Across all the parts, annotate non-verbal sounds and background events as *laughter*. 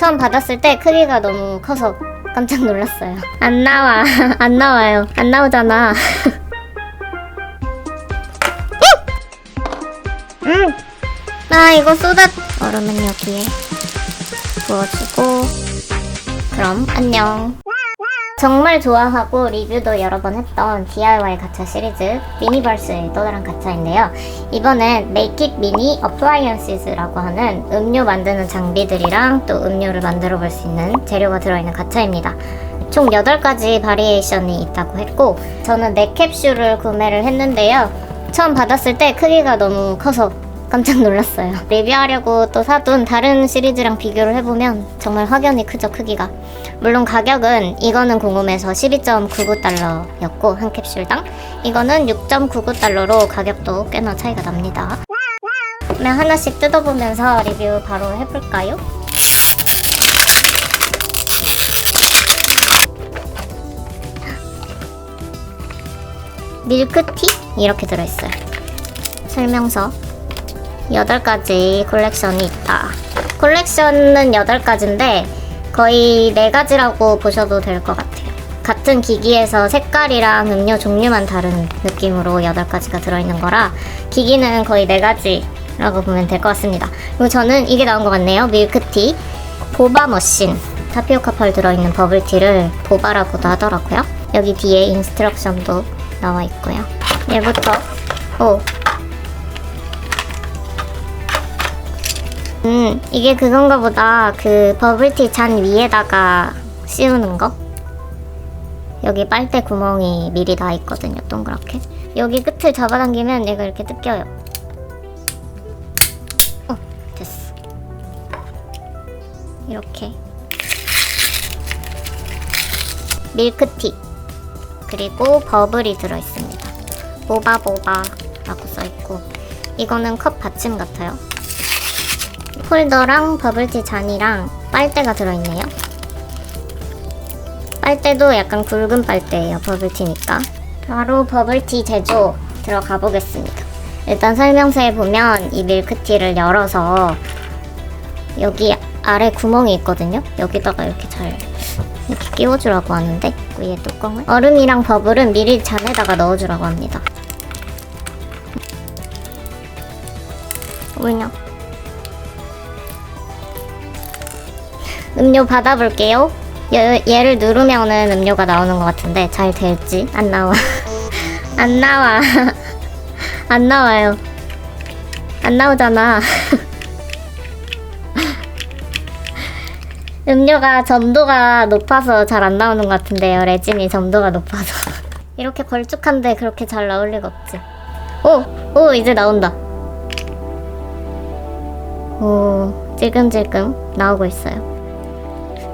처음 받았을 때 크기가 너무 커서 깜짝 놀랐어요. 안 나와. *laughs* 안 나와요. 안 나오잖아. 음! 나 이거 쏟아 얼음은 여기에 부어주고 그럼 안녕. 정말 좋아하고 리뷰도 여러 번 했던 DIY 가차 시리즈 미니버스의 또 다른 가차인데요. 이번엔 Make It Mini Appliances라고 하는 음료 만드는 장비들이랑 또 음료를 만들어 볼 수 있는 재료가 들어있는 가차입니다. 총 8가지 바리에이션이 있다고 했고 저는 4캡슐을 구매를 했는데요. 처음 받았을 때 크기가 너무 커서 깜짝 놀랐어요. 리뷰하려고 또 사둔 다른 시리즈랑 비교를 해보면 정말 확연히 크죠, 크기가. 물론 가격은 이거는 궁금해서 12.99달러였고 한 캡슐당 이거는 6.99달러로 가격도 꽤나 차이가 납니다. 그러면 하나씩 뜯어보면서 리뷰 바로 해볼까요? 밀크티 이렇게 들어있어요. 설명서 8가지 콜렉션이 있다. 콜렉션은 8가지인데 거의 4가지라고 보셔도 될 것 같아요. 같은 기기에서 색깔이랑 음료 종류만 다른 느낌으로 8가지가 들어있는 거라 기기는 거의 4가지라고 보면 될 것 같습니다. 그리고 저는 이게 나온 것 같네요. 밀크티, 보바 머신, 타피오카 펄 들어있는 버블티를 보바라고도 하더라고요. 여기 뒤에 인스트럭션도 나와 있고요. 얘부터 오 음, 이게 그건가 보다. 그 버블티 잔 위에다가 씌우는 거. 여기 빨대 구멍이 미리 다 있거든요, 동그랗게. 여기 끝을 잡아당기면 얘가 이렇게 뜯겨요. 어, 됐어. 이렇게. 밀크티. 그리고 버블이 들어있습니다. 보바보바라고 써있고. 이거는 컵 받침 같아요. 폴더랑 버블티 잔이랑 빨대가 들어있네요. 빨대도 약간 굵은 빨대예요. 버블티니까. 바로 버블티 제조 들어가 보겠습니다. 일단 설명서에 보면 이 밀크티를 열어서 여기 아래 구멍이 있거든요. 여기다가 이렇게 잘 이렇게 끼워주라고 하는데 위에 뚜껑을 얼음이랑 버블은 미리 잔에다가 넣어주라고 합니다. 왜냐? 음료 받아볼게요. 얘, 얘를 누르면은 음료가 나오는 것 같은데 잘 될지 안 나와. *laughs* 안 나와. *laughs* 안 나와요. 안 나오잖아. *laughs* 음료가 점도가 높아서 잘 안 나오는 것 같은데요. 레진이 점도가 높아서. 이렇게 걸쭉한데 그렇게 잘 나올 리가 없지. 오! 오! 이제 나온다. 오, 찔끔찔끔 나오고 있어요.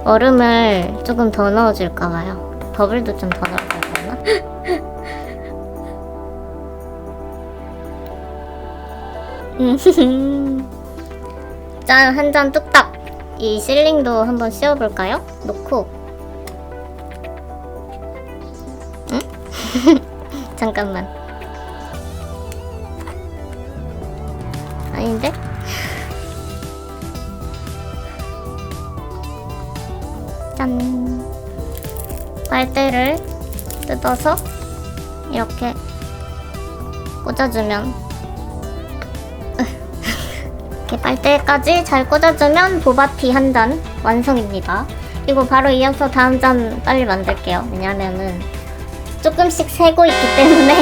얼음을 조금 더 넣어줄까 봐요. 버블도 좀더 되나? 음. *laughs* 짠, 한 잔 뚝딱. 이 실링도 한번 씌워볼까요? 놓고. 응? *laughs* 잠깐만. 아닌데? 짠. 빨대를 뜯어서 이렇게 꽂아주면 *laughs* 이렇게 빨대까지 잘 꽂아주면 보바티 한 잔 완성입니다. 이거 바로 이어서 다음 잔 빨리 만들게요. 왜냐면은 조금씩 새고 있기 때문에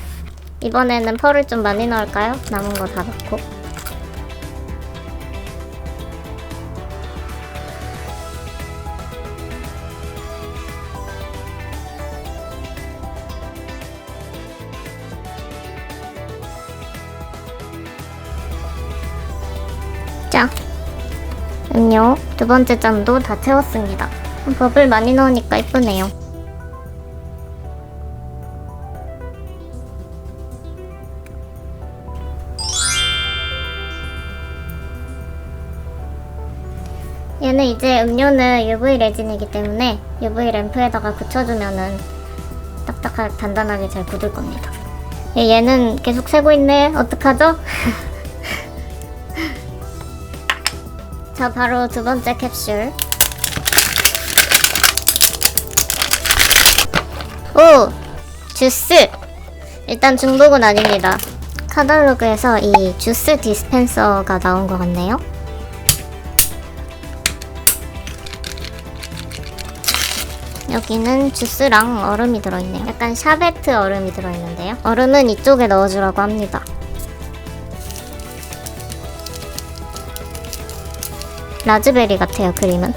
*laughs* 이번에는 펄을 좀 많이 넣을까요? 남은 거 다 넣고 자, 음료 두 번째 잔도 다 채웠습니다. 버블 많이 넣으니까 이쁘네요. 얘는 이제 음료는 UV 레진이기 때문에 UV 램프에다가 굳혀주면은 딱딱하게 단단하게 잘 굳을 겁니다. 얘, 얘는 계속 새고 있네. 어떡하죠? *laughs* 자, 바로 두 번째 캡슐. 오! 주스! 일단 중독은 아닙니다. 카탈로그에서 이 주스 디스펜서가 나온 것 같네요. 여기는 주스랑 얼음이 들어있네요. 약간 샤베트 얼음이 들어있는데요. 얼음은 이쪽에 넣어주라고 합니다. 라즈베리 같아요, 그림은.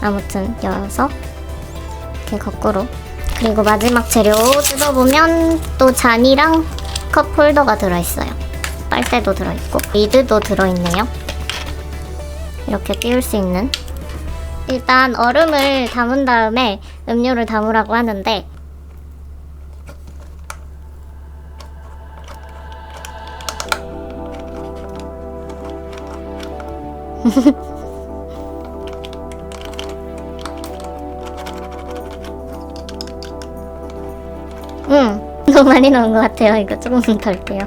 아무튼, 열어서 이렇게 거꾸로. 그리고 마지막 재료 뜯어보면 또 잔이랑 컵 홀더가 들어있어요. 빨대도 들어있고, 리드도 들어있네요. 이렇게 끼울 수 있는. 일단 얼음을 담은 다음에 음료를 담으라고 하는데, *laughs* 많이 넣은 것 같아요. 이거 조금만 덜게요.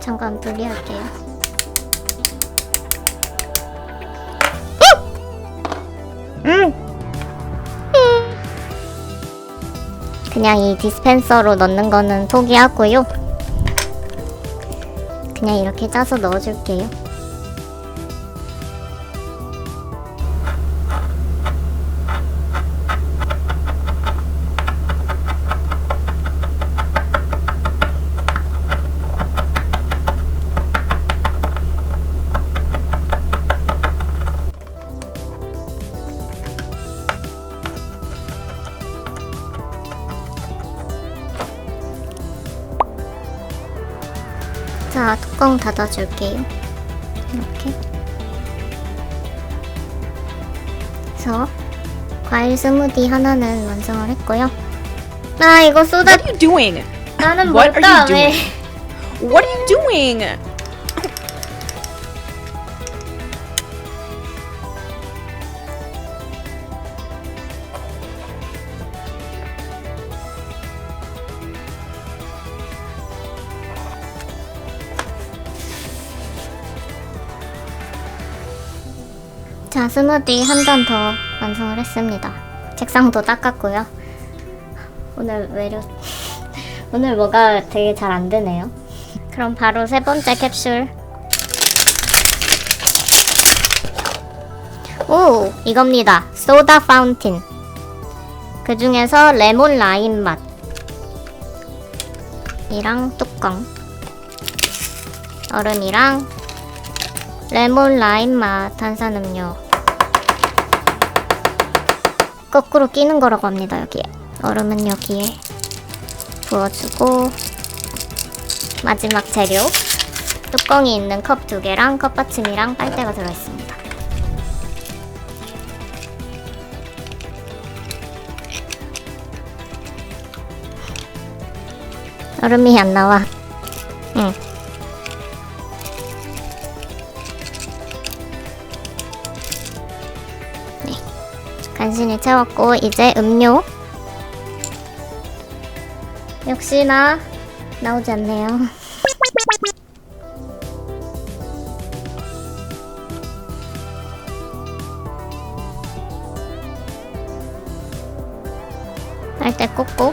잠깐 분리할게요. 음! 그냥 이 디스펜서로 넣는 거는 포기하고요. 그냥 이렇게 짜서 넣어줄게요. 뚜껑 닫아줄게요. 이렇게. 그래서 과일 스무디 하나는 완성을 했고요. 아, 이거 쏟아. What are you doing? 나는 What are 왜? doing? What are you doing? 자, 스무디 한 잔 더 완성을 했습니다. 책상도 닦았고요. 오늘 외려 *laughs* 오늘 뭐가 되게 잘 안 되네요. 그럼 바로 세 번째 캡슐. 오, 이겁니다. 소다 파운틴. 그 중에서 레몬 라임 맛. 이랑 뚜껑. 얼음이랑 레몬 라임 맛 탄산음료. 거꾸로 끼는 거라고 합니다, 여기에. 얼음은 여기에 부어주고, 마지막 재료. 뚜껑이 있는 컵 두 개랑 컵 받침이랑 빨대가 들어있습니다. 얼음이 안 나와. 응. 간신히 채웠고 이제 음료. 역시나 나오지 않네요. *laughs* 빨대 꽂고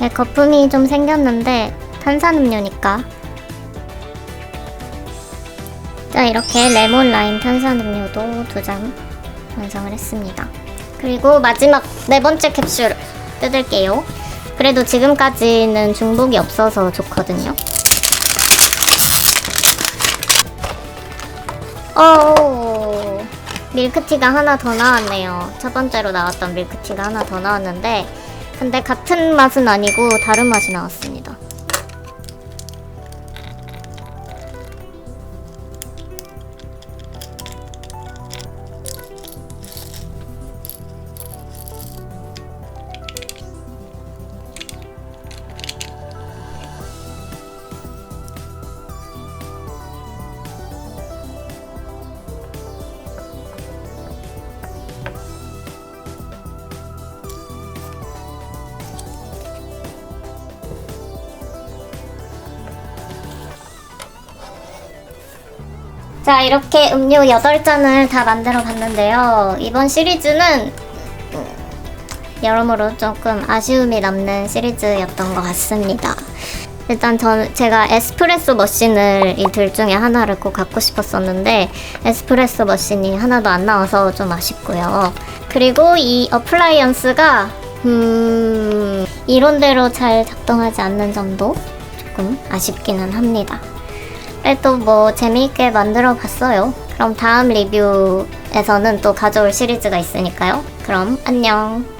네, 거품이 좀 생겼는데 탄산음료니까 이렇게 레몬 라임 탄산음료도 두잔 완성을 했습니다. 그리고 마지막 네 번째 캡슐 뜯을게요. 그래도 지금까지는 중복이 없어서 좋거든요. 오 밀크티가 하나 더 나왔네요. 첫 번째로 나왔던 밀크티가 하나 더 나왔는데 근데 같은 맛은 아니고 다른 맛이 나왔습니다. 자, 이렇게 음료 8잔을 다 만들어 봤는데요. 이번 시리즈는 음, 여러모로 조금 아쉬움이 남는 시리즈였던 것 같습니다. 일단 전 제가 에스프레소 머신을 이 둘 중에 하나를 꼭 갖고 싶었었는데 에스프레소 머신이 하나도 안 나와서 좀 아쉽고요. 그리고 이 어플라이언스가 음 이론대로 잘 작동하지 않는 점도 조금 아쉽기는 합니다. 그래도 뭐 재미있게 만들어 봤어요. 그럼 다음 리뷰에서는 또 가져올 시리즈가 있으니까요. 그럼 안녕.